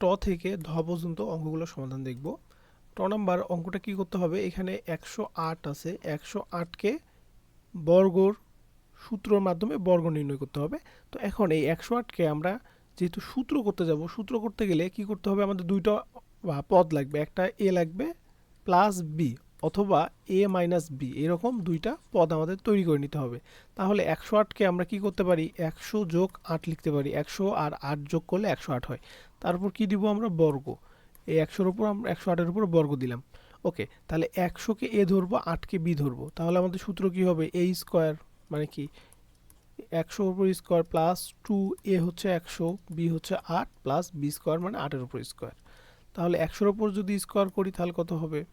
ট থেকে ধ পর্যন্ত অঙ্কগুলো সমাধান দেখব। ট নাম্বার অঙ্কটা কি করতে হবে? এখানে একশো আট আছে। একশো আটকে বর্গর সূত্রর মাধ্যমে বর্গ নির্ণয় করতে হবে। তো এখন এই একশো আটকে আমরা যেহেতু সূত্র করতে যাব, সূত্র করতে গেলে কি করতে হবে? আমাদের দুইটা পদ লাগবে। একটা এ লাগবে, প্লাস বি। অথবা এ মাইনাস বি এরকম দুইটা পদ আমাদের তৈরি করে নিতে হবে। তাহলে একশো আটকে আমরা কি করতে পারি? একশো যোগ আট লিখতে পারি। একশো আর আট যোগ করলে একশো আট হয়। তারপর কি দিব আমরা? বর্গ। এই একশোর উপর আমরা একশো আটের উপর বর্গ দিলাম। ওকে, তাহলে একশোকে এ ধরবো আটকে বি ধরবো। তাহলে আমাদের সূত্র কি হবে? এ স্কোয়ার মানে কি? একশোর উপর স্কোয়ার প্লাস টু এ হচ্ছে একশো বি হচ্ছে আট প্লাস বি স্কোয়ার মানে আটের উপর স্কোয়ার তাহলে একশোর উপর যদি স্কোয়ার করি, তাহলে কত হবে?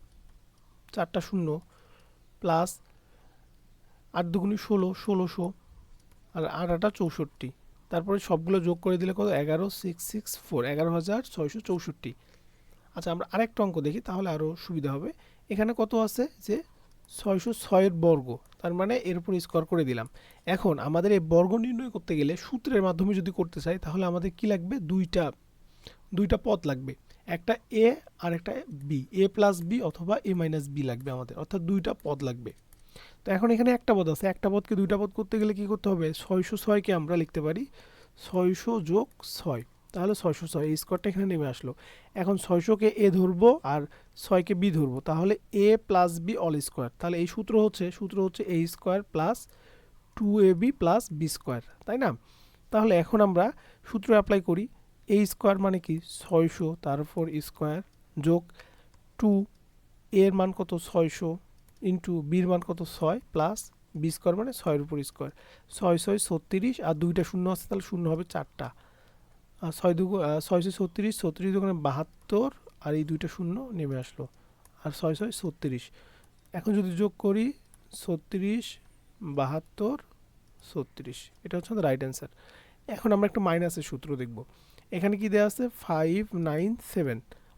চারটা শূন্য প্লাস আট দুগুণি ষোলো, ষোলোশো আর আট আটা চৌষট্টি। তারপরে সবগুলো যোগ করে দিলে কত? এগারো সিক্স সিক্স ফোর এগারো হাজার ছয়শো চৌষট্টি। আচ্ছা আমরা আরেকটা অঙ্ক দেখি, তাহলে আরও সুবিধা হবে। এখানে কত আছে? যে ছয়শো ছয়ের বর্গ, তার মানে এর উপর স্কোয়ার করে দিলাম। এখন আমাদের এই বর্গ নির্ণয় করতে গেলে সূত্রের মাধ্যমে যদি করতে চাই, তাহলে আমাদের কি লাগবে? দুইটা দুইটা পথ লাগবে। একটা এ আর একটা বি এ প্লাস বি অথবা এ মাইনাস বি লাগবে আমাদের, অর্থাৎ দুইটা পদ লাগবে। তো এখন এখানে একটা পদ আছে, একটা পদকে দুইটা পদ করতে গেলে কি করতে হবে? ছয়শো ছয়কে আমরা লিখতে পারি, ছয়শো যোগ ছয়, তাহলে ছয়শো ছয়, এই স্কোয়ারটা এখানে নেমে আসলো। এখন ছয়শোকে এ ধরবো আর ছয়কে বি ধরবো, তাহলে A plus B all square তাহলে এই সূত্র হচ্ছে সূত্র হচ্ছে A square plus two A B plus B square তাই না? তাহলে এখন আমরা সূত্র অ্যাপ্লাই করি এ স্কোয়ার মানে কি? ছয়শো, তারপর স্কোয়ার যোগ টু এর মান কত? ছয়শো ইন্টু বির মান কত? ছয় প্লাস বি স্কোয়ার মানে ছয়ের উপর স্কোয়ার ছয় ছয়, ছত্রিশ, আর দুইটা শূন্য আছে, তাহলে শূন্য হবে চারটা। আর ছয় দুগু ছয়শো ছত্রিশ ছত্রিশ দোকানে বাহাত্তর, আর এই দুইটা শূন্য নেমে আসলো। আর ছয় ছয়, ছত্রিশ। এখন যদি যোগ করি, ছত্রিশ, বাহাত্তর, ছত্রিশ। এটা হচ্ছে রাইট অ্যান্সার এখন আমরা একটা মাইনাসের সূত্র দেখব। এখানে কি দেওয়া আছে? ফাইভ নাইন সেভেন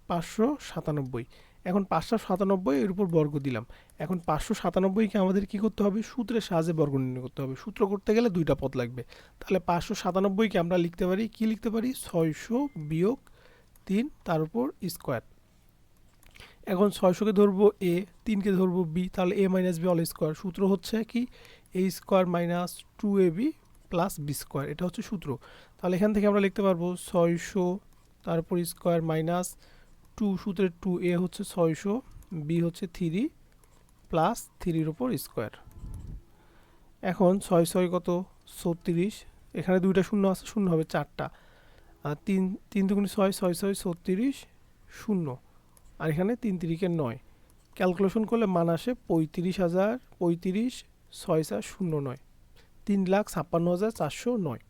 পাঁচশো সাতানব্বই। এখন পাঁচশো সাতানব্বই এর উপর বর্গ দিলাম। এখন পাঁচশো সাতানব্বইকে আমাদের কি করতে হবে? সূত্রের সাহায্যে বর্গ নির্ণয় করতে হবে। সূত্র করতে গেলে দুইটা পদ লাগবে। তাহলে পাঁচশো সাতানব্বইকে আমরা লিখতে পারি, কি লিখতে পারি? ছয়শো বিয়োগ তিন, তার উপর স্কোয়ার এখন ছয়শোকে ধরবো এ তিনকে ধরবো বি তাহলে A minus B all square সূত্র হচ্ছে কি? A square minus two A B plus B square এটা হচ্ছে সূত্র। তাহলে এখান থেকে আমরা লিখতে পারব ছয়শো তারপর স্কোয়ার মাইনাস টু সূত্রের টু এ হচ্ছে ছয়শো বি হচ্ছে থ্রি প্লাস থ্রির ওপর স্কোয়ার এখন ছয় ছয় কত? ছত্রিশ। এখানে দুইটা শূন্য আছে, শূন্য হবে চারটা। আর তিন তিন দুগুণে ছয় ছয় ছয়, ছত্রিশ, শূন্য। আর এখানে তিন তিরিকে নয়। ক্যালকুলেশন করলে মান আসে পঁয়ত্রিশ হাজার, পঁয়ত্রিশ, ছয় চার শূন্য নয়। তিন লাখ ছাপ্পান্ন হাজার চারশো নয়।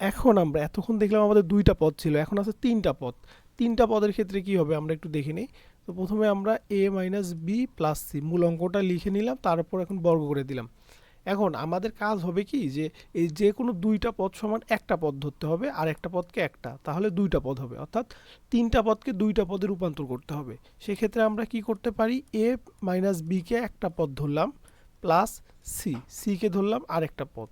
এখন আমরা এতক্ষণ দেখলাম আমাদের দুইটা পদ ছিল, এখন আছে তিনটা পদ। তিনটা পদের ক্ষেত্রে কি হবে আমরা একটু দেখে নিই। তো প্রথমে আমরা A minus B plus C মূল অঙ্কটা লিখে নিলাম, তারপর এখন বর্গ করে দিলাম। এখন আমাদের কাজ হবে কি যে এই যে কোনো দুইটা পদ সমান একটা পদ ধরতে হবে, আর একটা পদকে একটা, তাহলে দুইটা পদ হবে। অর্থাৎ তিনটা পদকে দুইটা পদে রূপান্তর করতে হবে। সেক্ষেত্রে আমরা কি করতে পারি? এ মাইনাস বিকে একটা পদ ধরলাম প্লাস সি সিকে ধরলাম আর একটা পদ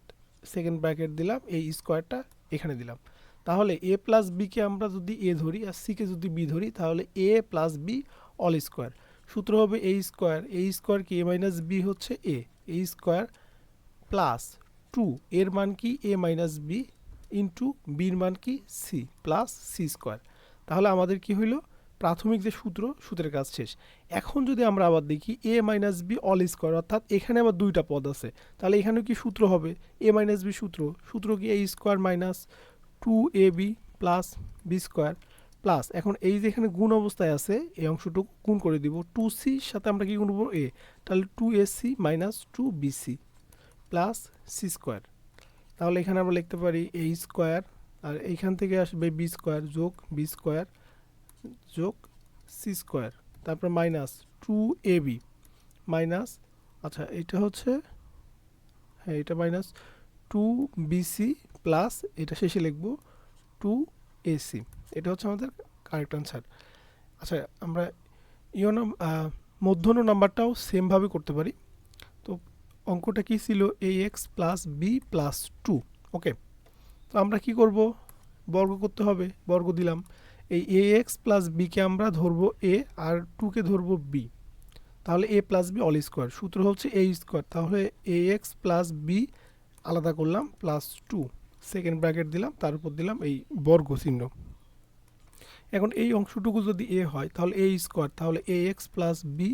সেকেন্ড ব্র্যাকেট দিলাম, এই স্কোয়ারটা এখানে দিলাম। তাহলে এ প্লাস বিকে আমরা যদি এ ধরি আর সিকে যদি বি ধরি, তাহলে A plus B whole square সূত্র হবে এ স্কোয়ার এ স্কোয়ার কি এ মাইনাস বি হচ্ছে A A square plus two এর মান কি এ মাইনাস বি ইন্টু বির মান কি সি প্লাস সি স্কোয়ার তাহলে আমাদের কি হইল? প্রাথমিক যে সূত্র, সূত্রের কাজ শেষ। এখন যদি আমরা আবার দেখি A minus B whole square অর্থাৎ এখানে আবার দুইটা পদ আছে। তাহলে এখানেও কি সূত্র হবে? এ মাইনাস বি সূত্র। সূত্র কি A square minus two A B plus B square plus এখন এই যে এখানে গুণ অবস্থায় আছে, এই অংশটুকু গুণ করে দিব। টু সির সাথে আমরা কি গুণ করব? এ তাহলে two A C minus two B C plus C square তাহলে এখানে আমরা লিখতে পারি এ স্কোয়ার আর এইখান থেকে আসবে বি স্কোয়ার যোগ বি স্কোয়ার যোগ সি স্কোয়ার তারপর minus two A B minus আচ্ছা এটা হচ্ছে হ্যাঁ এটা মাইনাস টু বিসি প্লাস এটা শেষে লিখব টু এসি এটা হচ্ছে আমাদের কারেক্ট আনসার আচ্ছা আমরা ইও নাম মধ্যন নাম্বারটাও সেমভাবে করতে পারি। তো অঙ্কটা কি ছিল? A X plus B plus two okay তো আমরা কি করব? বর্গ করতে হবে, বর্গ দিলাম। এই এ এক্স প্লাস বিকে আমরা ধরবো এ আর টুকে ধরবো বি তাহলে A plus B whole square সূত্র হচ্ছে এ স্কোয়ার তাহলে এ এক্স প্লাস বি আলাদা করলাম প্লাস টু সেকেন্ড ব্র্যাকেট দিলাম, তার উপর দিলাম এই বর্গ চিহ্ন এখন এই অংশটুকু যদি এ হয়, তাহলে এ স্কোয়ার তাহলে A X plus B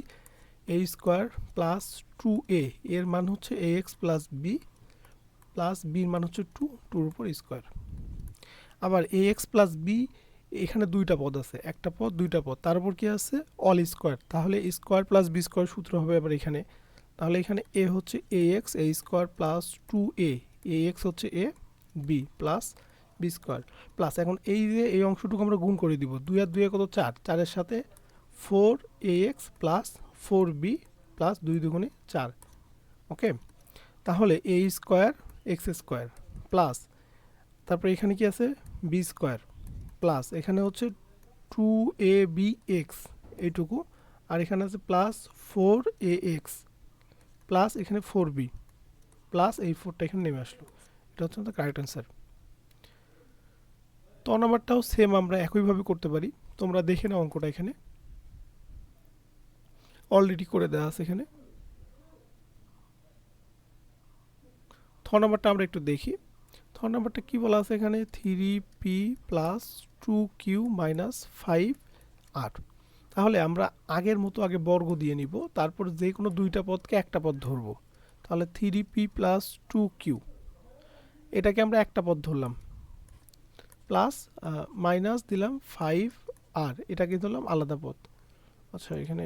A square plus two A এর মান হচ্ছে A X plus B plus বির মান হচ্ছে টু টুর উপর স্কোয়ার আবার এ এক্স প্লাস বি এখানে দুইটা পদ আছে, একটা পদ, দুইটা পদ। তার উপর কি আছে? Whole square. তাহলে স্কোয়ার প্লাস বি স্কোয়ার সূত্র হবে আবার এখানে। তাহলে এখানে এ হচ্ছে A X, A square plus two A. A X হচ্ছে A, B plus B square. Plus এখন এই যে এই অংশটুকু আমরা গুণ করে দিব, দুই আর দুয়ে কত? চার। চারের সাথে four A X plus four B plus দুই দুগুণে চার। ওকে? তাহলে A square X square plus তারপরে এখানে কি আছে? B square. প্লাস এখানে হচ্ছে টু এ বি এক্স এইটুকু, আর এখানে আছে plus four A X plus এখানে ফোর বি প্লাস এই ফোরটা এখানে নেমে আসলো। এটা হচ্ছে আমাদের কারেক্ট অ্যান্সার ত নাম্বারটাও সেম আমরা একইভাবে করতে পারি। তোমরা দেখে নাও অঙ্কটা এখানে। অলরেডি করে দেওয়া আছে এখানে। থ নাম্বারটা আমরা একটু দেখি। থ নাম্বারটা কী বলা আছে এখানে? Three P plus two Q minus five R তাহলে আমরা আগের মতো আগে বর্গ দিয়ে নিব, তারপর যে কোনো দুইটা পদকে একটা পদ ধরবো। তাহলে three P plus two Q এটাকে আমরা একটা পদ ধরলাম। প্লাস মাইনাস দিলাম ফাইভ আর এটাকে ধরলাম আলাদা পদ। আচ্ছা এখানে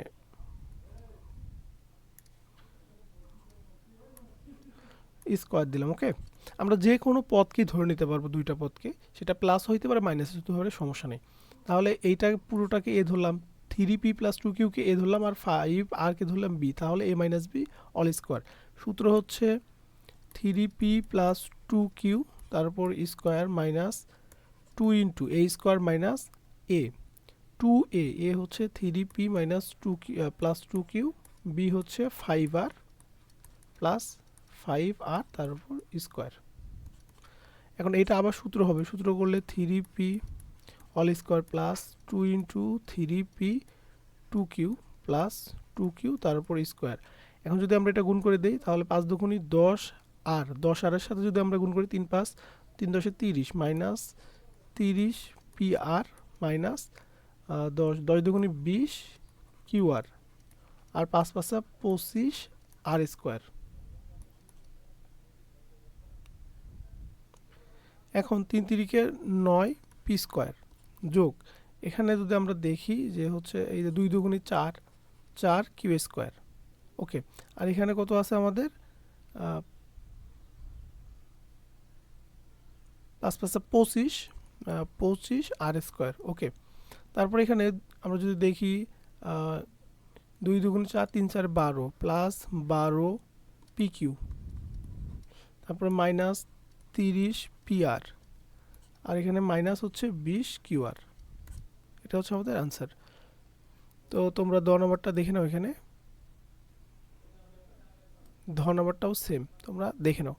স্কোয়ার দিলাম ওকে আমরা যে কোনো পদকেই ধরে নিতে পারব দুইটা পদকে সেটা প্লাস হইতে পারে মাইনাস হতে পারে সমস্যা নেই। তাহলে এইটা পুরোটাকে এ ধরলাম। থ্রি পি প্লাস টু কিউকে এ ধরলাম আর ফাইভ আরকে ধরলাম বি তাহলে A minus B whole square সূত্র হচ্ছে three P plus two Q তারপর square minus two into A square minus A two A A হচ্ছে three P minus two Q plus two Q B হচ্ছে five R plus five R তার উপর square এখন এটা আবার সূত্র হবে। সূত্র করলে three P whole square plus two into three P two Q plus two Q তার উপর স্কোয়ার এখন যদি আমরা এটা গুণ করে দিই, তাহলে পাঁচ দুগুণি দশ আর, দশ আরের সাথে যদি আমরা গুণ করি তিন পাঁচ, তিন দশে তিরিশ মাইনাস তিরিশ পি আর মাইনাস দশ দশ দুগুণি বিশ কিউ আর আর পাঁচ পাঁচা পঁচিশ আর স্কোয়ার এখন তিন তিরিকে নয় পি স্কোয়ার যোগ। এখানে যদি আমরা দেখি যে হচ্ছে এই যে দুই দুগুণি চার চার কিউ স্কোয়ার। ওকে, আর এখানে কত আছে আমাদের? পাঁচ পাঁচটা পঁচিশ পঁচিশ আর স্কোয়ার। ওকে, তারপর এখানে আমরা যদি দেখি দুই দুগুণ চার, তিন চার বারো, প্লাস বারো পি কিউ। তারপরে মাইনাস তিরিশ পিআর। আর এখানে মাইনাস হচ্ছে বিশ কিউআর। এটা হচ্ছে আমাদের आंसर তো তোমরা দ নম্বরটা দেখে নাও এখানে। ধ নম্বরটাও সেম তোমরা দেখে নাও।